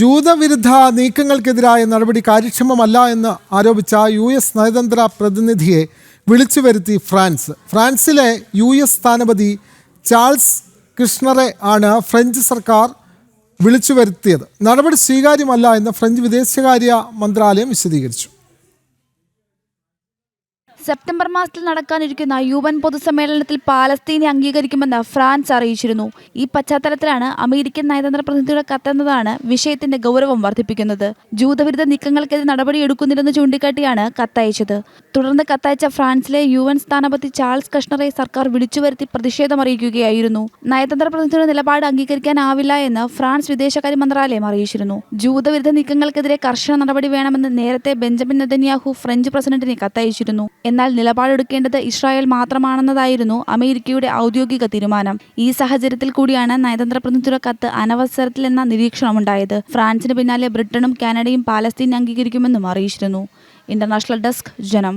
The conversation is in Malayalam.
ജൂതവിരുദ്ധ നീക്കങ്ങൾക്കെതിരായ നടപടി കാര്യക്ഷമമല്ല എന്ന് ആരോപിച്ച യു എസ് നയതന്ത്ര പ്രതിനിധിയെ വിളിച്ചു വരുത്തി ഫ്രാൻസ്. ഫ്രാൻസിലെ യു എസ് സ്ഥാനപതി ചാൾസ് കൃഷ്ണറെ ആണ് ഫ്രഞ്ച് സർക്കാർ വിളിച്ചു വരുത്തിയത്. നടപടി സ്വീകാര്യമല്ല എന്ന് ഫ്രഞ്ച് വിദേശകാര്യ മന്ത്രാലയം വിശദീകരിച്ചു. സെപ്റ്റംബർ മാസത്തിൽ നടക്കാനിരിക്കുന്ന യു എൻ പൊതുസമ്മേളനത്തിൽ പാലസ്തീനെ അംഗീകരിക്കുമെന്ന് ഫ്രാൻസ് അറിയിച്ചിരുന്നു. ഈ പശ്ചാത്തലത്തിലാണ് അമേരിക്കൻ നയതന്ത്ര പ്രതിനിധിയുടെ കത്തെന്നതാണ് വിഷയത്തിന്റെ ഗൗരവം വർദ്ധിപ്പിക്കുന്നത്. ജൂതവിരുദ്ധ നീക്കങ്ങൾക്കെതിരെ നടപടിയെടുക്കുന്നില്ലെന്ന് ചൂണ്ടിക്കാട്ടിയാണ് കത്തയച്ചത്. തുടർന്ന് കത്തയച്ച ഫ്രാൻസിലെ യു എൻ സ്ഥാനപതി ചാൾസ് കഷ്ണറെ സർക്കാർ വിളിച്ചുവരുത്തി പ്രതിഷേധമറിയിക്കുകയായിരുന്നു നയതന്ത്ര പ്രതിനിധിയുടെ നിലപാട് അംഗീകരിക്കാനാവില്ല എന്ന് ഫ്രാൻസ് വിദേശകാര്യ മന്ത്രാലയം അറിയിച്ചിരുന്നു. ജൂതവിരുദ്ധ നീക്കങ്ങൾക്കെതിരെ കർശന നടപടി വേണമെന്ന് നേരത്തെ ബെഞ്ചമിൻ നെതന്യാഹു ഫ്രഞ്ച് പ്രസിഡന്റിനെ കത്തയച്ചിരുന്നു. എന്നാൽ നിലപാടെടുക്കേണ്ടത് ഇസ്രായേൽ മാത്രമാണെന്നതായിരുന്നു അമേരിക്കയുടെ ഔദ്യോഗിക തീരുമാനം. ഈ സാഹചര്യത്തിൽ കൂടിയാണ് നയതന്ത്ര പ്രതിനിധിയുടെ കത്ത് അനവസരത്തിലെന്ന നിരീക്ഷണമുണ്ടായത്. ഫ്രാൻസിന് പിന്നാലെ ബ്രിട്ടനും കാനഡയും പാലസ്തീൻ അംഗീകരിക്കുമെന്നും അറിയിച്ചിരുന്നു. ഇന്റർനാഷണൽ ഡെസ്ക് ജനം.